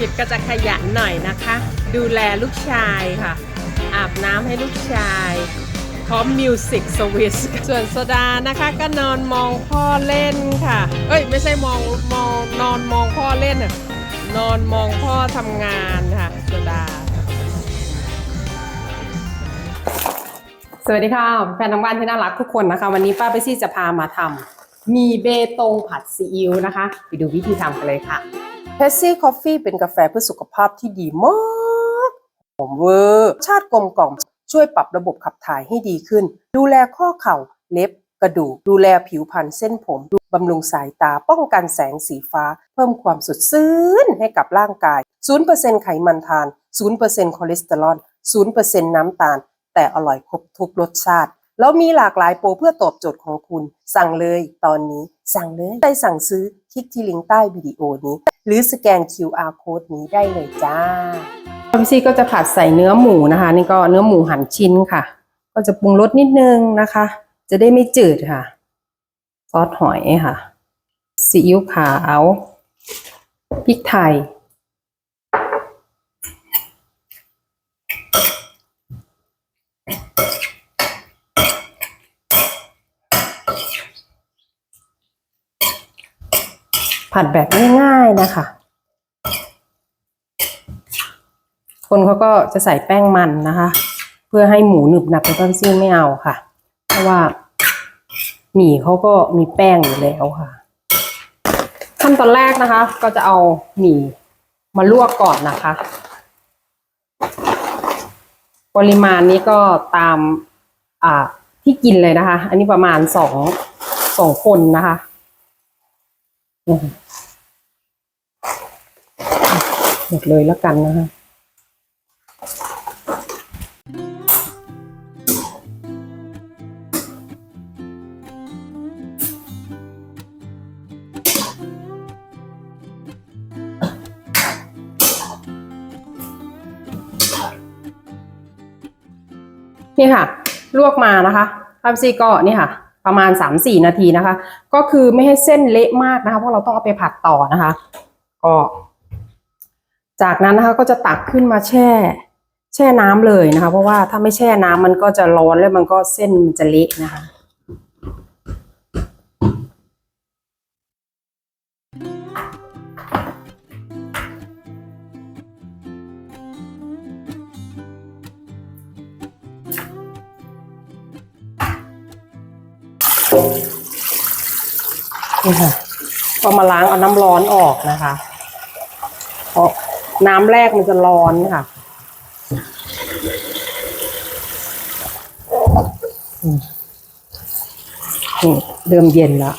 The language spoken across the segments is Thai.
กิจก็จะขยันหน่อยนะคะ ดูแลลูกชายค่ะ อาบน้ำให้ลูกชายพร้อมมิวสิกสวิสส่วนโซดานะคะก็นอนมองพ่อเล่นค่ะ เอ้ย ไม่ใช่มองมองนอนมองพ่อเล่นอะนอนมองพ่อทำงานค่ะโซดา สวัสดีค่ะ แฟนทางบ้านที่น่ารักทุกคนนะคะ วันนี้ป้าไปซี่จะพามาทำมีเบตงผัดซีอิ๊วนะคะ ไปดูวิธีทำกันเลยค่ะ เพสซี่คอฟฟี่เป็นกาแฟเพื่อสุขภาพที่ดีมากหอมเวอร์ชาติกลมกล่อม ช่วยปรับระบบขับถ่ายให้ดีขึ้น ดูแลข้อเข่า เล็บ กระดูก ดูแลผิวพรรณเส้นผมดูบำรุงสายตา ป้องกันแสงสีฟ้า เพิ่มความสดชื่นให้กับร่างกาย 0%ไขมันทาน 0%คอเลสเตอรอล 0%น้ำตาล แต่อร่อยครบทุกรสชาติแล้วมีหลากหลายโปรเพื่อตอบโจทย์ของคุณ สั่งเลยตอนนี้ สั่งเลยได้สั่งซื้อคลิกที่ลิงก์ใต้วิดีโอนี้ หรือสแกน QR code นี้ได้เลยจ้าพี่ซี่ก็จะผัดใส่เนื้อหมูนะคะ นี่ก็เนื้อหมูหั่นชิ้นค่ะ ก็จะปรุงรสนิดนึงนะคะ จะได้ไม่จืดค่ะ ซอสหอยค่ะซีอิ๊วขาวพริกไทย ผัดแบบง่ายๆนะคะ คนเขาก็จะใส่แป้งมันนะคะ เพื่อให้หมูหนึบหนับเป็นต้นซี่ไม่เอาค่ะ เพราะว่า หมี่เขาก็มีแป้งอยู่แล้วค่ะ ขั้นตอนแรกนะคะ ก็จะเอาหมี่มาลวกก่อนนะคะ ปริมาณนี้ก็ตามอ่าที่กินเลยนะคะ อันนี้ประมาณสองสองคนนะคะ หมดเลยแล้วกันนะคะนี่ค่ะ ลวกมานะคะพับซี่ก็นี่ค่ะ ประมาณ 3-4 นาทีนะคะ ก็คือไม่ให้เส้นเละมากนะคะ เพราะเราต้องเอาไปผัดต่อนะคะ ก็ จากนั้นนะคะก็จะตักขึ้นมาแช่ แช่น้ำเลยนะคะ เพราะว่าถ้าไม่แช่น้ำมันก็จะร้อนแล้วมันก็เส้นมันจะเละนะคะ นี่ค่ะก็มาล้างเอาน้ำร้อนออกนะคะเพราะน้ำแรกมันจะร้อนค่ะเริ่มเย็นแล้ว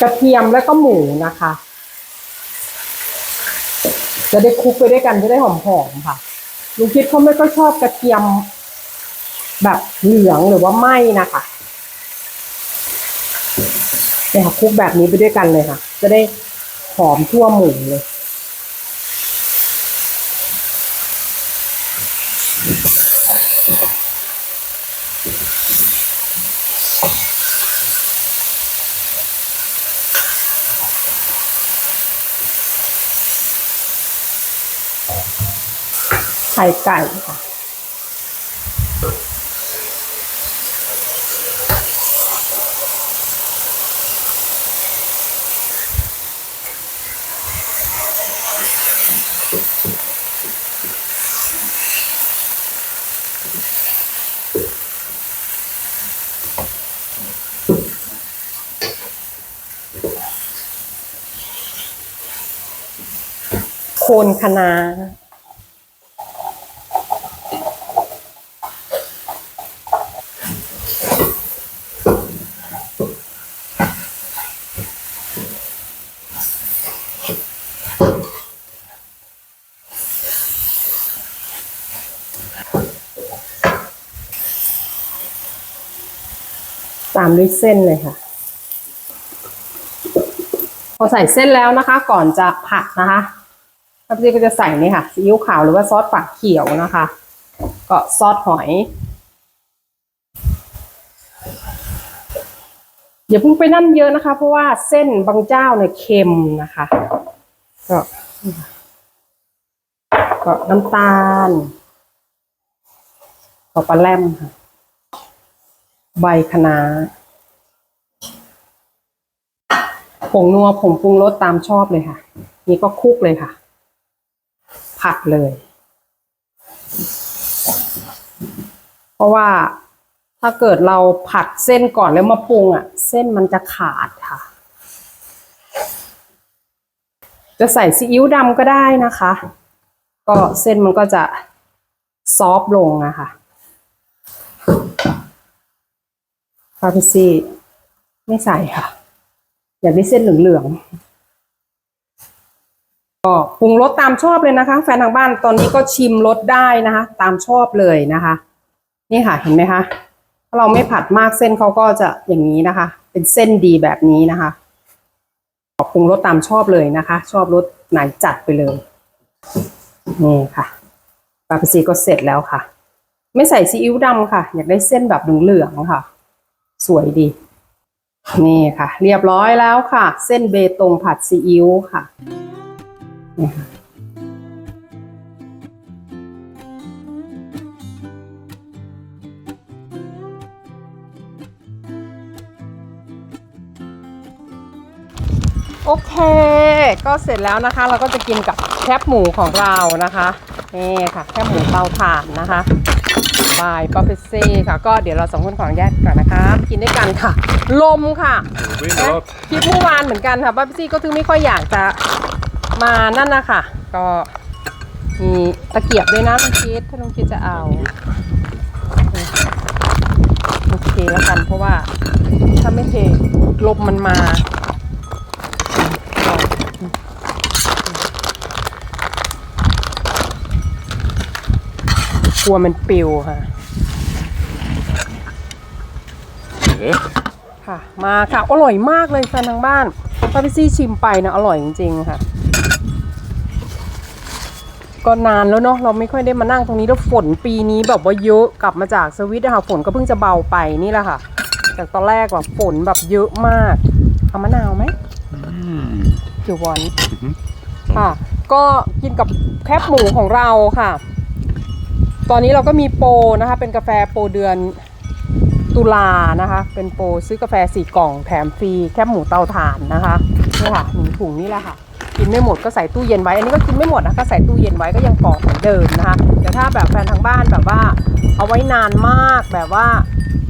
กระเทียมแล้วก็หมูนะคะ จะได้คลุกไปด้วยกันจะได้หอมๆค่ะลุงคิดเขาไม่ก็ชอบกระเทียมแบบเหลืองหรือว่าไหม้นะคะเนี่ยค่ะคลุกแบบนี้ไปด้วยกันเลยค่ะ จะได้หอมทั่วหมูเลย ไข่ไก่ค่ะโคนคะน้า ตามด้วยเส้นเลยค่ะ พอใส่เส้นแล้วนะคะ ก่อนจะผัดนะคะพี่ก็จะใส่นี่ค่ะซีอิ๊วขาวหรือว่าซอสฝักเขียวนะคะ ก็ซอสหอยอย่าเพิ่งไปนั่นเยอะนะคะ เพราะว่าเส้นบางเจ้าเนี่ยเค็มนะคะ ก็ก็น้ำตาล ก็ปลาแรมค่ะ ใบคะน้าผงนัวผงปรุงรสตามชอบเลยค่ะ นี่ก็คลุกเลยค่ะ ผัดเลย เพราะว่าถ้าเกิดเราผัดเส้นก่อนแล้วมาปรุงอะ เส้นมันจะขาดค่ะ จะใส่ซีอิ๊วดำก็ได้นะคะ ก็เส้นมันก็จะซอฟต์ลงนะคะ ฟาเปซี่ไม่ใส่ค่ะ อยากได้เส้นเหลืองๆก็ปรุงรสตามชอบเลยนะคะ แฟนทางบ้านตอนนี้ก็ชิมรสได้นะคะ ตามชอบเลยนะคะ นี่ค่ะเห็นไหมคะถ้าเราไม่ผัดมากเส้นเขาก็จะอย่างนี้นะคะ เป็นเส้นดีแบบนี้นะคะปรุงรสตามชอบเลยนะคะ ชอบรสไหนจัดไปเลยนี่ค่ะปาเปซีก็เสร็จแล้วค่ะ ไม่ใส่ซีอิ๊วดำค่ะ อยากได้เส้นแบบเหลืองๆค่ะ สวยดี นี่ค่ะ เรียบร้อยแล้วค่ะ เส้นเบตงผัดซีอิ๊วค่ะนี่ค่ะโอเค ก็เสร็จแล้วนะคะ เราก็จะกินกับแคบหมูของเรานะคะ นี่ค่ะ แคบหมูเตาถ่านนะคะ บายปาเปซี่ค่ะ ก็เดี๋ยวเราสองคนขออนุญาตก่อนนะคะกินด้วยกันค่ะ ลมค่ะ Winner up. คลิปเมื่อวานเหมือนกันค่ะป้าซี่ก็ถึงไม่ค่อยอยากจะมานั่นนะคะก็มีตะเกียบด้วยนะลุงคิดถ้าลุงคิดจะเอาโอเคแล้วกันเพราะว่าถ้าไม่เทลมมันมา ก็กลัวมันปลิวค่ะ Yeah. ค่ะ มาค่ะ อร่อยมากเลยแฟนทางบ้านป้าพิซี่ชิมไปนะอร่อยจริงๆค่ะ ก็นานแล้วเนาะเราไม่ค่อยได้มานั่งตรงนี้แล้วฝนปีนี้แบบว่าเยอะกลับมาจากสวิตนะคะฝนก็เพิ่งจะเบาไปนี่แหละค่ะ จากตอนแรกแบบฝนแบบเยอะมากเอามะนาวไหม Mm. เดี๋ยววันค่ะ ก็กินกับแคบหมูของเราค่ะ ตอนนี้เราก็มีโปรนะคะเป็นกาแฟโปรเดือนตุลานะคะ เป็นโปรซื้อกาแฟสี่กล่องแถมฟรีแคบหมูเตาถ่านนะคะนี่ค่ะหนึ่งถุงนี่แหละค่ะกินไม่หมดก็ใส่ตู้เย็นไว้ อันนี้ก็กินไม่หมดนะก็ใส่ตู้เย็นไว้ก็ยังกรอบเหมือนเดิมนะคะแต่ถ้าแบบแฟนทางบ้านแบบว่า เอาไว้นานมากแบบว่า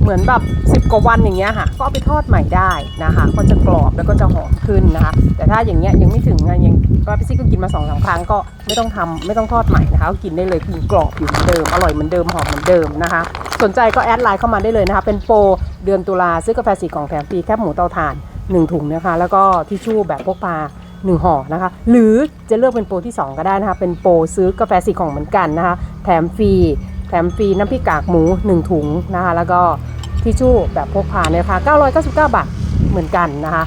เหมือนแบบสิบกว่าวันอย่างเงี้ยค่ะก็เอาไปทอดใหม่ได้นะคะ ก็จะกรอบแล้วก็จะหอมขึ้นนะคะ แต่ถ้าอย่างเงี้ยยังไม่ถึงอะยังก็พี่ซี่ก็กินมาสองสามครั้งก็ไม่ต้องทำไม่ต้องทอดใหม่นะคะก็กินได้เลยกินกรอบอยู่เหมือนเดิมอร่อยเหมือนเดิมหอมเหมือนเดิมนะคะ สนใจก็แอดไลน์เข้ามาได้เลยนะคะ เป็นโปรเดือนตุลาซื้อกาแฟสีกล่องแถมฟรีแคบหมูเตาถ่านหนึ่งถุงนะคะ แล้วก็ทิชชู่แบบพกพาหนึ่งห่อนะคะ หรือจะเลือกเป็นโปรที่ 2 ก็ได้นะคะ เป็นโปรซื้อกาแฟสีของเหมือนกันนะคะ แถมฟรี แถมฟรีน้ำพริกกากหมู 1 ถุงนะคะ แล้วก็ ทิชชู่แบบพกพาในราคา999 บาทเหมือนกันนะคะ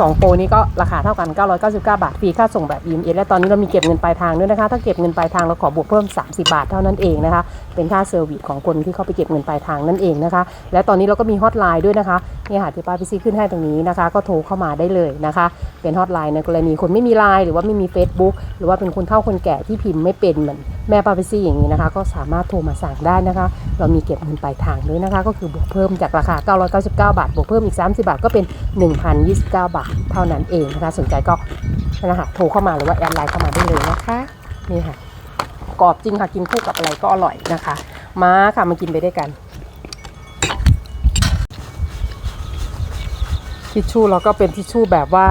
2โปรนี้ก็ราคาเท่ากัน 999 บาท ฟรีค่าส่งแบบ EMS และตอนนี้เรามีเก็บเงินปลายทางด้วยนะคะ ถ้าเก็บเงินปลายทางเราขอบวกเพิ่ม 30 บาทเท่านั้นเองนะคะ เป็นค่าเซอร์วิสของคนที่เขาไปเก็บเงินปลายทางนั่นเองนะคะ และตอนนี้เราก็มีฮอตไลน์ด้วยนะคะเนี่ยค่ะที่ป้าพี่ซีขึ้นให้ตรงนี้นะคะ ก็โทรเข้ามาได้เลยนะคะ เป็นฮอตไลน์ในกรณีคนไม่มีไลน์หรือว่าไม่มี Facebook หรือว่าเป็นคนเฒ่าคนแก่ที่พิมพ์ไม่เป็นเหมือนแม่ป้าพี่ซีอย่างนี้นะคะ ก็สามารถโทรมาสั่งได้นะคะ เรามีเก็บเงินปลายทางด้วยนะคะ ก็คือบวกเพิ่มจากราคา 999 บาท บวกเพิ่มอีก 30 บาทก็เป็น 1,029 บาท เท่านั้นเองนะคะ สนใจก็นะคะโทรเข้ามาหรือว่าแอดไลน์เข้ามาได้เลยนะคะนี่ค่ะ กรอบจริงค่ะกินคู่กับอะไรก็อร่อยนะคะ มาค่ะมากินไปด้วยกันทิชชู่เราก็เป็นทิชชู่แบบว่า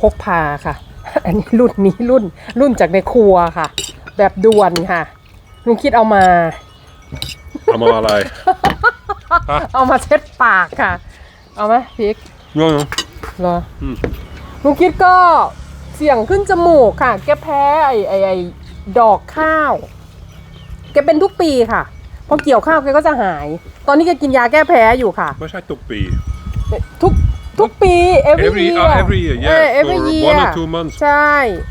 พกพาค่ะ อันนี้รุ่นนี้รุ่นรุ่นจากในครัวค่ะ แบบด่วนค่ะลุงคิดเอามา I'm on LA. เอามาเช็ดปากค่ะ เอาไหมพริก Ja, ja. เหรออืมลุงคิดก็เสียงขึ้นจมูกค่ะ แกแพ้ไอไอไอ ดอกข้าว แกเป็นทุกปีค่ะ พอเกี่ยวข้าวแกก็จะหาย ตอนนี้แกกินยาแก้แพ้อยู่ค่ะ ไม่ใช่ตุกปี ทุกทุกปี every, Every- year uh, every year, yeah, เออ every for year one or two months ใช่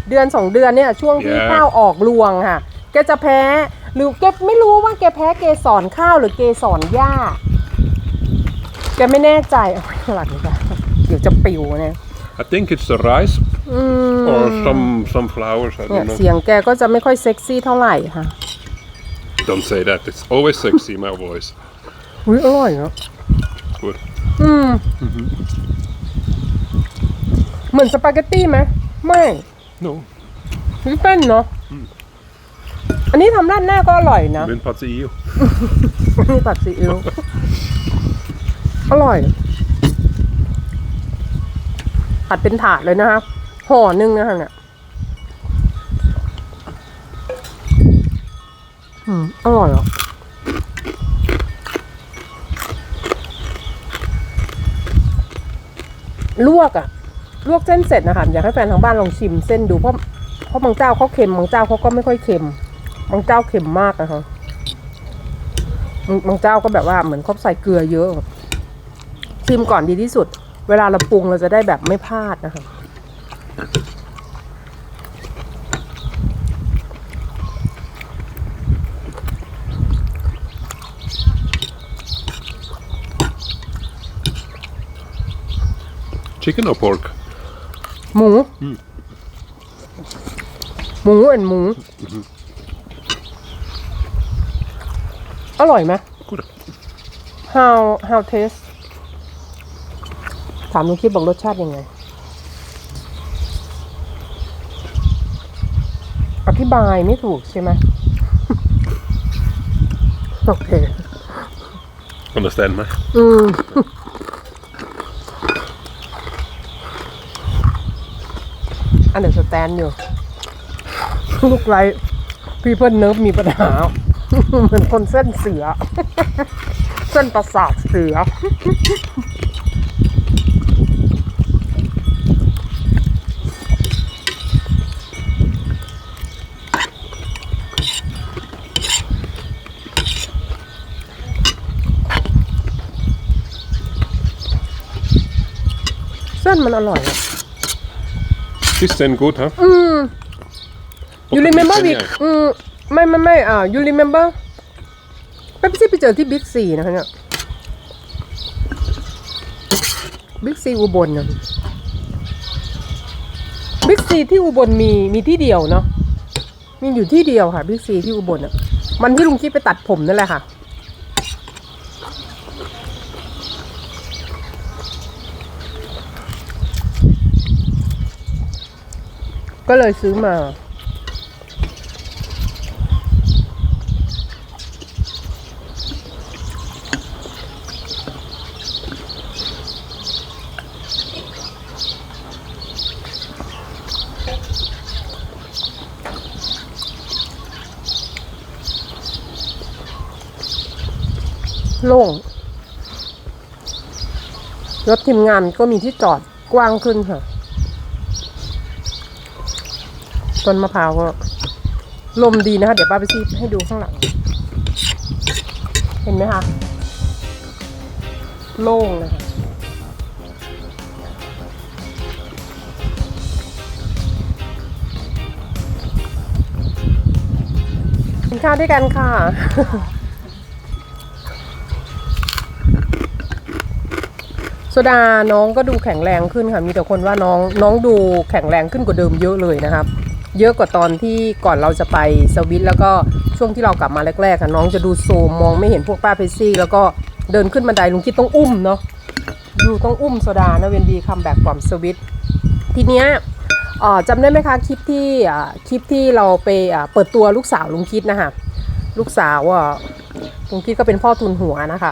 เดือนสองเดือนเนี่ยช่วงที่ Yeah. ข้าวออกรวงค่ะ แกจะแพ้ หรือแกไม่รู้ว่าแกแพ้เกสรข้าวหรือเกสรหญ้า แกไม่แน่ใจเอาไว้ข้างหลังดีกว่าเดี๋ยวจะปิวเนี่ย I think it's the rice อืม or some some flowers. I เนี่ย don't know. เสียงแกก็จะไม่ค่อยเซ็กซี่เท่าไหร่ค่ะ Don't say that. It's always sexy my voice. อุ้ยอร่อยเนาะ Good. อืม เหมือนสปาเกตตี้ไหมไม่ No. ไม่เป็นเนาะ อันนี้ทำด้านหน้าก็อร่อยนะ Min pad io. นี่ผัดซีอิ๊วอร่อย ผัดเป็นถาดเลยนะคะห่อหนึ่งนะคะเนี่ยอืมอร่อยอะลวกอะ ลวกเส้นเสร็จนะคะอยากให้แฟนทางบ้านลองชิมเส้นดูเพราะเพราะบางเจ้าเขาเค็มบางเจ้าเขาก็ไม่ค่อยเค็มบางเจ้าเค็มมากนะคะบางเจ้าก็แบบว่าเหมือนเขาใส่เกลือเยอะชิมก่อนดีที่สุด เวลาเราปรุงเราจะได้แบบไม่พลาดนะคะ Chicken or pork? หมู หมูเอ็นหมู อร่อยไหม Good. how how taste ถามลุงคิดบอกรสชาติยังไง อธิบายไม่ถูกใช่ไหมโอเค Understand me? อืม อันเดอร์สแตนอยู่ ลูกไรพี่เพิ่นเนิร์ฟมีปัญหา เหมือนคนเส้นเสือ เส้นประสาทเสือ มันอร่อยอะ This then good, huh? อืม you What remember is we it, yeah? อืมไม่ไม่ไม่อ่า you remember เป๊ปซี่ไปเจอที่บิ๊กซีนะคะเนี่ยบิ๊กซีอุบลนะบิ๊กซีที่อุบลมีมีที่เดียวเนาะมีอยู่ที่เดียวค่ะบิ๊กซีที่อุบลอะมันที่ลุงคิดไปตัดผมนั่นแหละค่ะ ก็เลยซื้อมา โล่ง รถทีมงานก็มีที่จอดกว้างขึ้นค่ะ ต้นมะพร้าวก็ลมดีนะคะ เดี๋ยวป้าไปซีให้ดูข้างหลัง เห็นไหมคะ โล่งนะคะกินข้าวด้วยกันค่ะโซดาน้องก็ดูแข็งแรงขึ้นค่ะ มีแต่คนว่าน้องน้องดูแข็งแรงขึ้นกว่าเดิมเยอะเลยนะครับ เยอะกว่าตอนที่ก่อนเราจะไปสวิตแล้วก็ช่วงที่เรากลับมาแรกๆค่ะน้องจะดูโซมมองไม่เห็นพวกป้าเพซซี่ แล้วก็เดินขึ้นบันไดลุงคิดต้องอุ้มเนาะดูต้องอุ้มโซดานะเวนดีคัมแบ็กฟอมสวิตทีเนี้ยจำได้ไหมคะคลิปที่คลิปที่เราไปเปิดตัวลูกสาวลุงคิดนะคะลูกสาวอะลุงคิดก็เป็นพ่อทุนหัวนะคะ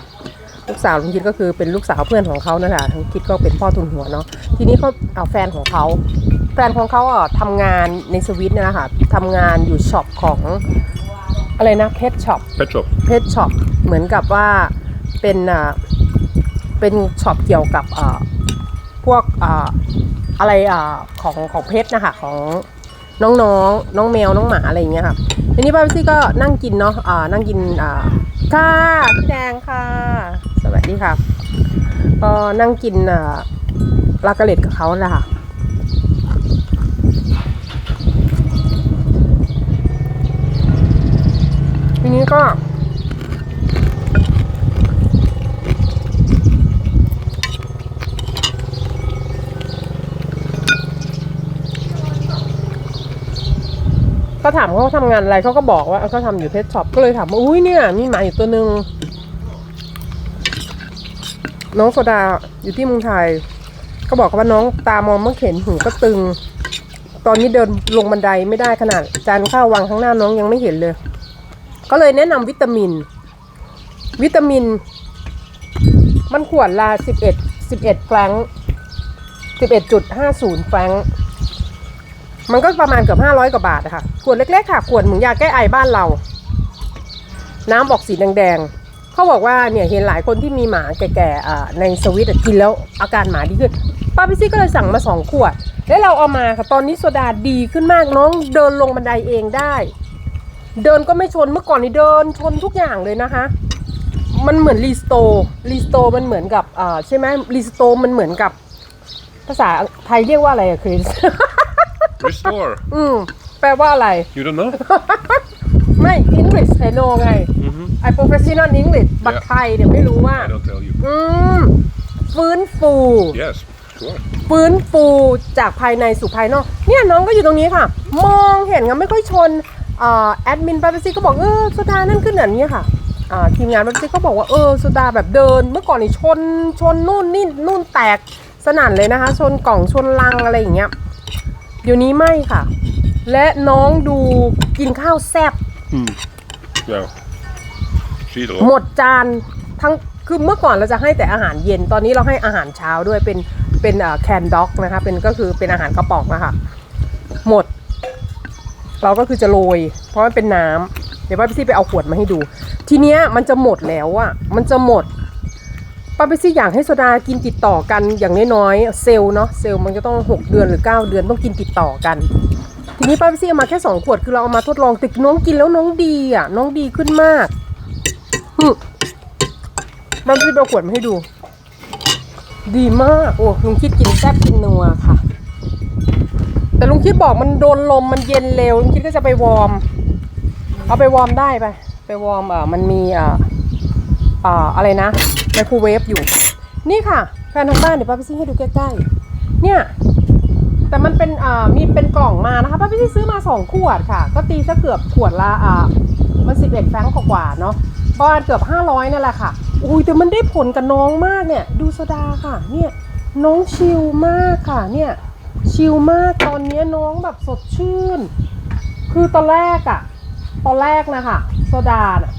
ลูกสาวลุงคิดก็คือเป็นลูกสาวเพื่อนของเขานั่นแหละลุงคิดก็เป็นพ่อทุนหัวเนาะทีนี้เขาเอาแฟนของเขา แฟนของเขาอะทำงานในสวิตเนี่ยนะคะทำงานอยู่ช็อปของอะไรนะเพชช็อป Pet shop. เพชช็อปเหมือนกับว่าเป็นอ่าเป็นช็อปเกี่ยวกับอ่าพวกอ่าอะไรอ่าของของเพชรนะคะของน้องๆน้องน้องแมวน้องหมาอะไรอย่างเงี้ยค่ะทีนี้ป้าซี่ก็นั่งกินเนาะอ่านั่งกินอ่าค่ะพี่แดงค่ะ สวัสดีค่ะก็นั่งกินอ่าลากาเลตกับเขาแหละค่ะ นี้ก็ ก็ถามเขาทำงานอะไรเขาก็บอกว่าเขาทำอยู่เพชช็อปก็เลยถามว่าอุ้ยเนี่ย มีหมาอยู่ตัวหนึ่งน้องโซดาอยู่ที่เมืองไทย ก็บอกว่าน้องตามองเมื่อเห็นหูก็ตึง ตอนนี้เดินลงบันไดไม่ได้ขนาดจานข้าววางข้างหน้าน้องยังไม่เห็นเลย ก็เลยแนะนำวิตามิน วิตามิน มันขวดละสิบเอ็ดสิบเอ็ดแฟรงสิบเอ็ดจุดห้าศูนย์แฟรงค์มันก็ประมาณเกือบห้าร้อยกว่าบาทอะค่ะขวดเล็กๆค่ะ ขวดเหมือนยาแก้ไอบ้านเรา น้ำบอกสีแดงๆเขาบอกว่าเนี่ยเห็นหลายคนที่มีหมาแก่ๆในสวิตอะกินแล้วอาการหมาดีขึ้นป้าพิซี่ก็เลยสั่งมาสองขวด แล้วเราเอามาค่ะตอนนี้โซดาดีขึ้นมากน้องเดินลงบันไดเองได้ เดินก็ไม่ชนเมื่อก่อนนี่เดินชนทุกอย่างเลยนะคะ มันเหมือนรีสโตรีสโตมันเหมือนกับอ่าใช่ไหมรีสโตมันเหมือนกับ ภาษาไทยเรียกว่าอะไรอะคริส Restore. อืมแปลว่าอะไร You don't know? ไม่ English ไอโนไง mm-hmm. ไอ professional English บัต Yeah. ไทยเนี่ยไม่รู้ว่า I don't tell you. อืมฟื้นฟู Yes, sure. ฟื้นฟูจากภายในสู่ภายนอก เนี่ยน้องก็อยู่ตรงนี้ค่ะ มองเห็นกันไม่ค่อยชนอ่า แอดมินปาเปซี่ก็บอกเออโซดานั่นขึ้นอย่างนี้ค่ะอ่าทีมงานปาเปซี่ก็บอกว่าเออโซดาแบบเดิน เมื่อก่อนนี่ชนชนนู่นนี่นู่นแตกสนั่นเลยนะคะ ชนกล่องชนลังอะไรอย่างเงี้ยเดี๋ยวนี้ไม่ค่ะ และน้องดูกินข้าวแซ่บ Yeah. She's a หม lot. ดจานทั้งคือเมื่อก่อนเราจะให้แต่อาหารเย็นตอนนี้เราให้อาหารเช้าด้วยเป็นเป็นแคนด็อกนะคะเป็นก็คือเป็นอาหารกระป๋องนะคะหมด เราก็คือจะโรยเพราะมันเป็นน้ำเดี๋ยวป้าพี่ซี่ไปเอาขวดมาให้ดู ทีเนี้ยมันจะหมดแล้วอะมันจะหมดป้าพี่ซี่อยากให้โซดากินติดต่อกันอย่างน้อยๆเซลล์เนาะเซลล์มันก็ต้อง 6 เดือนหรือ 9 เดือนต้องกินติดต่อกันทีนี้ป้าพี่ซี่เอามาแค่2ขวดคือเราเอามาทดลองแต่น้องกินแล้วน้องดีอะน้องดีขึ้นมากอืมมันจะเอาขวดมาให้ดู ดีมากโอ้ลุงคิดกินแซ่บกินนัวค่ะ แต่ลุงคิดบอกมันโดนลมมันเย็นเร็วลุงคิดก็จะไปวอร์ม เอาไปวอร์มได้ไปไปวอร์มอะมันมีอ่าอ่าอะไรนะไมโครเวฟอยู่ นี่ค่ะแฟนทางบ้านเดี๋ยวป้าพี่ซิ่ให้ดูใกล้ๆเนี่ย แต่มันเป็นอ่ามีเป็นกล่องมานะคะป้าพี่ซิ่ซื้อมาสองขวดค่ะ ก็ตีซะเกือบขวดละอ่ามันสิบเอ็ดแฟรงก์กว่าๆเนาะประมาณเกือบห้าร้อยนั่นแหละค่ะอุ้ยแต่มันได้ผลกับน้องมากเนี่ย ดูโซดาค่ะ เนี่ยน้องชิลมากค่ะเนี่ย ชิลมากตอนนี้น้องแบบสดชื่น คือตอนแรกอะตอนแรกนะคะโซดาน่ะ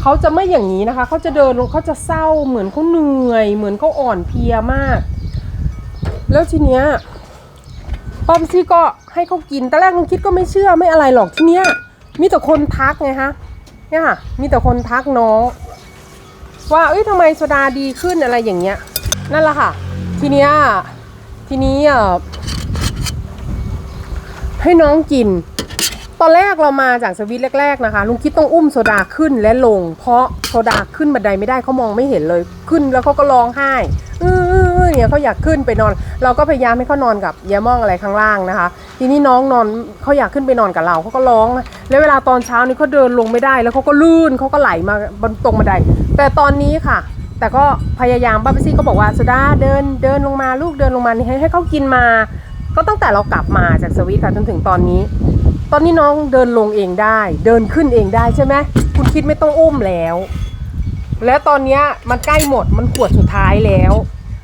เขาจะไม่อย่างนี้นะคะเขาจะเดินลงเขาจะเศร้าเหมือนเขาเหนื่อย เหมือนเขาอ่อนเพลียมาก แล้วทีเนี้ยป้อมซี่ก็ให้เขากินตอนแรกลุงคิดก็ไม่เชื่อไม่อะไรหรอกทีเนี้ยมีแต่คนทักไงฮะเนี่ยค่ะมีแต่คนทักน้อง ว่าเอ้ยทำไมโซดาดีขึ้นอะไรอย่างเงี้ย นั่นแหละค่ะ ทีเนี้ย ทีนี้อ่อให้น้องกิน ตอนแรกเรามาจากสวิตแรก ๆนะคะ ลุงคิดต้องอุ้มโซดาขึ้นและลง เพราะโซดาขึ้นบันไดไม่ได้เขามองไม่เห็นเลย ขึ้นแล้วเขาก็ร้องไห้เออเนี่ยเขาอยากขึ้นไปนอน เราก็พยายามให้เขานอนกับยาม่องอะไรข้างล่างนะคะ ทีนี้น้องนอนเขาอยากขึ้นไปนอนกับเราเขาก็ร้อง แล้วเวลาตอนเช้านี้เขาเดินลงไม่ได้ แล้วเขาก็ลื่นเขาก็ไหลมาบนตรงบันได แต่ตอนนี้ค่ะ แต่ก็พยายามป้าเปซี่ก็บอกว่าสุดาเดินเดินลงมาลูกเดินลงมาให้ให้เขากินมา ก็ตั้งแต่เรากลับมาจากสวิตค่ะจนถึงตอนนี้ ตอนนี้น้องเดินลงเองได้ เดินขึ้นเองได้ใช่ไหมคุณคิดไม่ต้องอุ้มแล้ว แล้วตอนนี้มันใกล้หมดมันขวดสุดท้ายแล้ว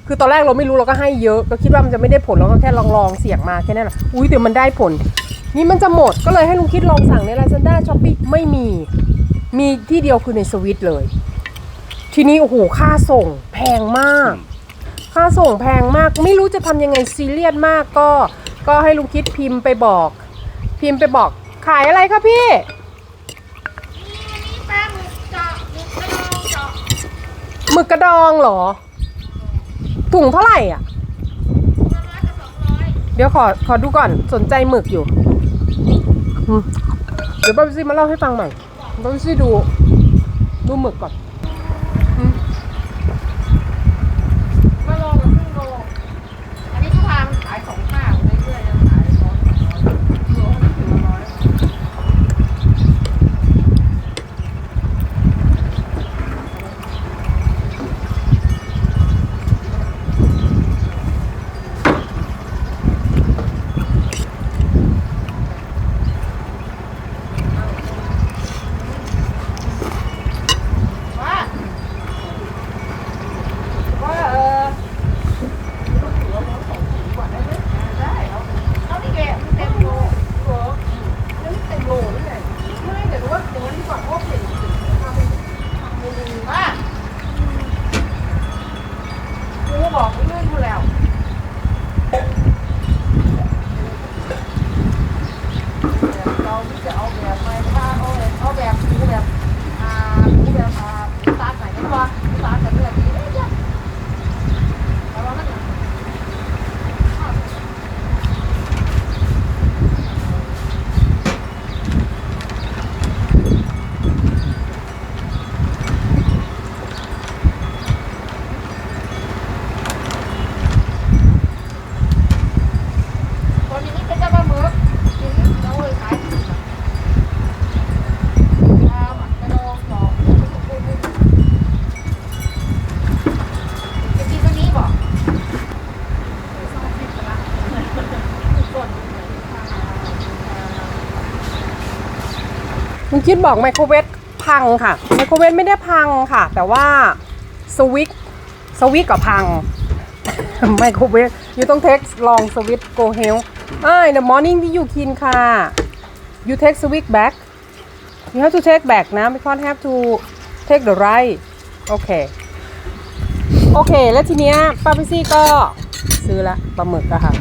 คือตอนแรกเราไม่รู้เราก็ให้เยอะก็คิดว่ามันจะไม่ได้ผลเราก็แค่ลองลองเสี่ยงมาแค่นั้นแหละอุ้ยเดี๋ยวมันได้ผล นี่มันจะหมดก็เลยให้ลุงคิดลองสั่งใน Lazada s h o p e e ไม่มีมีที่เดียวคือในสวิตเลย ทีนี้โอ้โหค่าส่งแพงมาก ค่าส่งแพงมาก ไม่รู้จะทำยังไงซีเรียสมากก็ ก็ให้ลุงคิดพิมพ์ไปบอก พิมพ์ไปบอก ขายอะไรคะพี่ปลาหมึกเจาะหมึกกระดองเจาะหมึกกระดองเหรอ ถุงเท่าไหร่อะละร้อยกับสองร้อยเดี๋ยวขอขอดูก่อนสนใจหมึกอยู่อืมเดี๋ยวป้าพิซี่มาเล่าให้ฟังใหม่ป้าพิซี่ดู ดูหมึกก่อน คิดบอกไมโครเวฟพังค่ะไมโครเวฟไม่ได้พังค่ะ แต่ว่าสวิตสวิตกับพังไมโครเวฟอยู่ต้องเทคลองสวิตช์ go hell อ่า in the morning ที่อยู่คินค่ะ you take switch back you have to take back นะ because have to take the right โอเค โอเค แล้วทีเนี้ยป้าพิซี่ก็ซื้อละปลาหมึกอะค่ะ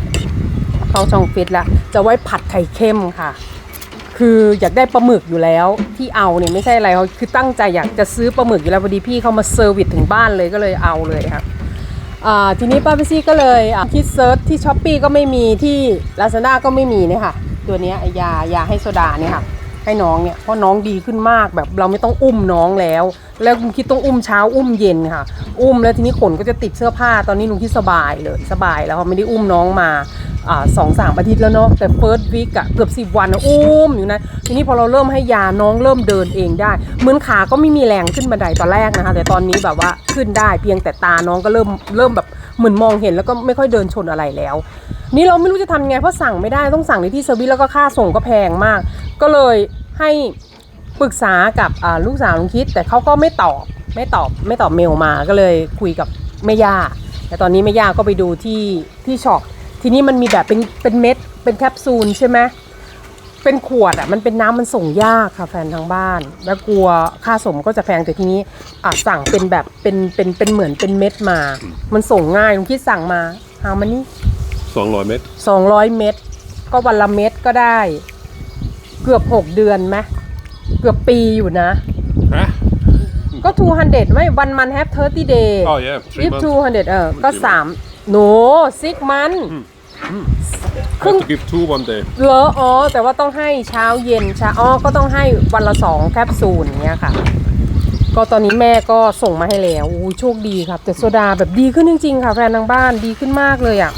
เข้าช่องฟิตละจะไว้ผัดไข่เค็มค่ะ คืออยากได้ปลาหมึกอยู่แล้วที่เอาเนี่ยไม่ใช่อะไรเขาคือตั้งใจอยากจะซื้อปลาหมึกอยู่แล้วพอดีพี่เขามาเซอร์วิสถึงบ้านเลยก็เลยเอาเลยค่ะอ่าทีนี้ป้าพิซี่ก็เลยคิดเซิร์ชที่ช้อปปีก็ไม่มีที่ลาซาด้าก็ไม่มีเนี่ยค่ะ ตัวนี้ยายาให้โซดาเนี่ยค่ะ ให้น้องเนี่ยเพราะน้องดีขึ้นมากแบบเราไม่ต้องอุ้มน้องแล้ว แล้วลุงคิดต้องอุ้มเช้าอุ้มเย็นค่ะ อุ้มแล้วทีนี้ขนก็จะติดเสื้อผ้าตอนนี้ลุงคิดสบายเลยสบายแล้วค่ะไม่ได้อุ้มน้องมาสองสามอาทิตย์แล้วเนาะแต่เฟิร์สวีกอะเกือบสิบวันอุ้มอยู่นะทีนี้พอเราเริ่มให้ยาน้องเริ่มเดินเองได้เหมือนขาก็ไม่มีแรงขึ้นบันไดตอนแรกนะคะ แต่ตอนนี้แบบว่าขึ้นได้เพียงแต่ตาน้องก็เริ่มเริ่มแบบเหมือนมองเห็นแล้วก็ไม่ค่อยเดินชนอะไรแล้ว นี่เราไม่รู้จะทำยังไงเพราะสั่งไม่ได้ต้องสั่งในที่เซอร์วิสแล้วก็ค่าส่งก็แพงมาก ก็เลย ให้ปรึกษากับอ่าลูกสาวลุงคิด แต่เขาก็ไม่ตอบไม่ตอบไม่ตอบเมลมาก็เลยคุยกับแม่ย่าแต่ตอนนี้แม่ย่าก็ไปดูที่ที่ช็อปทีนี้มันมีแบบเป็นเป็นเม็ดเป็นแคปซูลใช่ไหมเป็นขวดอะมันเป็นน้ำมันส่งยากค่ะแฟนทางบ้าน แล้วกลัวค่าส่งก็จะแพงแต่ทีนี้อะสั่งเป็นแบบเป็นเป็นเป็นเหมือนเป็นเม็ดมา มันส่งง่ายลุงคิดสั่งมาหามันนี่200 met. สองร้อยเม็ดก็วันละเม็ดก็ได้ เกือบหกเดือนไหมเกือบปีอยู่นะ Huh? ก็200ไม่วันมันแฮปเทอร์ตี้เดย์ Oh yeah, three ยี่ months. ทูฮันเดเออ ก็สามโนซิกมัน I have to give two one day. เหรออ๋อ แต่ว่าต้องให้เช้าเย็นเช้าอ๋อก็ต้องให้วันละสองแคปซูลอย่างเงี้ยค่ะ ก็ตอนนี้แม่ก็ส่งมาให้แล้วอู้โชคดีครับ แต่โซดาแบบดีขึ้นจริง ๆ ค่ะ แฟนทางบ้านดีขึ้นมากเลยอะ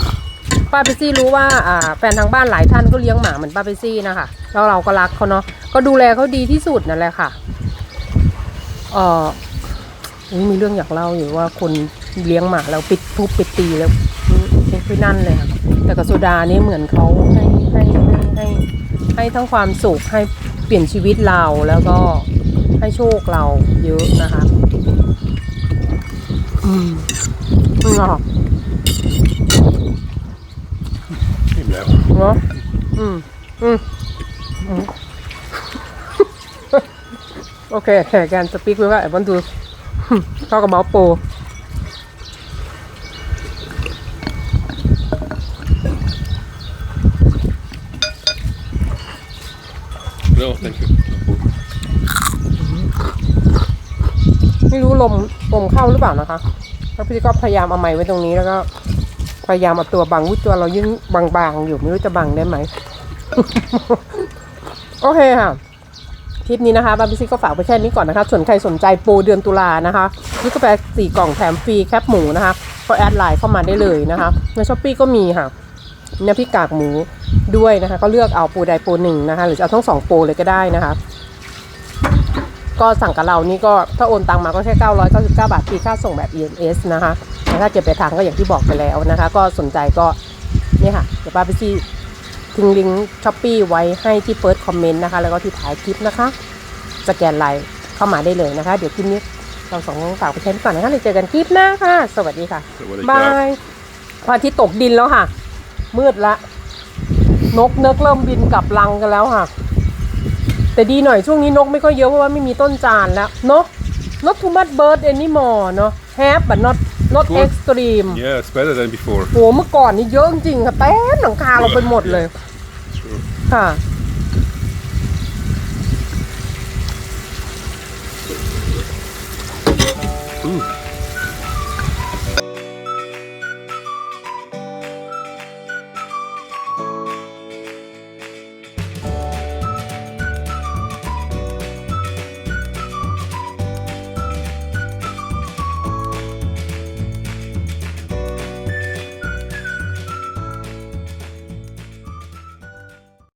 ป้าเปซี่รู้ว่าอ่าแฟนทางบ้านหลายท่านก็เลี้ยงหมาเหมือนป้าเปซี่นะคะแล้วเราก็รักเขาเนาะก็ดูแลเขาดีที่สุดนั่นแหละค่ะเออมีเรื่องอยากเล่าอยู่ว่าคนเลี้ยงหมาแล้วปิดทุบปิดตีแล้วเป็นนั่นเลยค่ะแต่กับโซดานี่เหมือนเขาให้ให้ให้ให้ให้ทั้งความสุขให้เปลี่ยนชีวิตเราแล้วก็ให้โชคเราเยอะนะคะ อืมอืมอะ เนาะอืมอืมอืมโอเคแข่กันสปีกไว้ว่าไอ้บอลดูเข้ากับเมาส์โปร No, thank you. ไม่รู้ลมลมเข้าหรือเปล่านะคะแล้วพี่ก็พยายามเอาไม้ไว้ตรงนี้แล้วก็ พยายามเอาตัวบังวุ้ตัวเรายิ่งบางๆอยู่ไม่รู้จะบังได้ไหม โอเคค่ะคลิปนี้นะคะบาร์บีซี่ก็ฝากไปแค่นี้ก่อนนะคะ ส่วนใครสนใจโปรเดือนตุลานะคะซื้อกาแฟสี่กล่องแถมฟรีแคปหมูนะคะก็แอดไลน์เข้ามาได้เลยนะคะในช้อปปีก็มีค่ะเนี่ยพี่กากหมูด้วยนะคะ ก็เลือกเอาโปรใดโปรหนึ่งนะคะ หรือจะเอาทั้งสองโปรเลยก็ได้นะคะ ก็สั่งกับเรานี่ก็ถ้าโอนตังมาก็แค่ 999 บาทฟรีค่าส่งแบบ EMS นะคะแล้วถ้าเก็บไปทางก็อย่างที่บอกไปแล้วนะคะ ก็สนใจก็เนี่ยค่ะเดี๋ยวป้าไปที่ทิ้งลิงก์ช้อปปี้ไว้ให้ที่เฟิร์สคอมเมนต์นะคะ แล้วก็ที่ท้ายคลิปนะคะ สแกนไลน์เข้ามาได้เลยนะคะ เดี๋ยวคลิปนี้เราสองคนฝากไปใช้ก่อนนะคะเดี๋ยวเจอกันคลิปหน้าค่ะ สวัสดีค่ะสวัสดีครับ บายพระอาทิตย์ตกดินแล้วค่ะ มืดละ นกเนิกเริ่มบินกลับรังกันแล้วค่ะ แต่ดีหน่อยช่วงนี้นกไม่ค่อยเยอะเพราะว่าไม่มีต้นจานแล้วเนาะ not too much bird anymore เนาะ have but not not Good. extreme Yeah, it's better than before. โหเมื่อก่อนนี่เยอะจริงๆค่ะเต็มหลังคาเราไปหมดเลย True. ค่ะ Mm.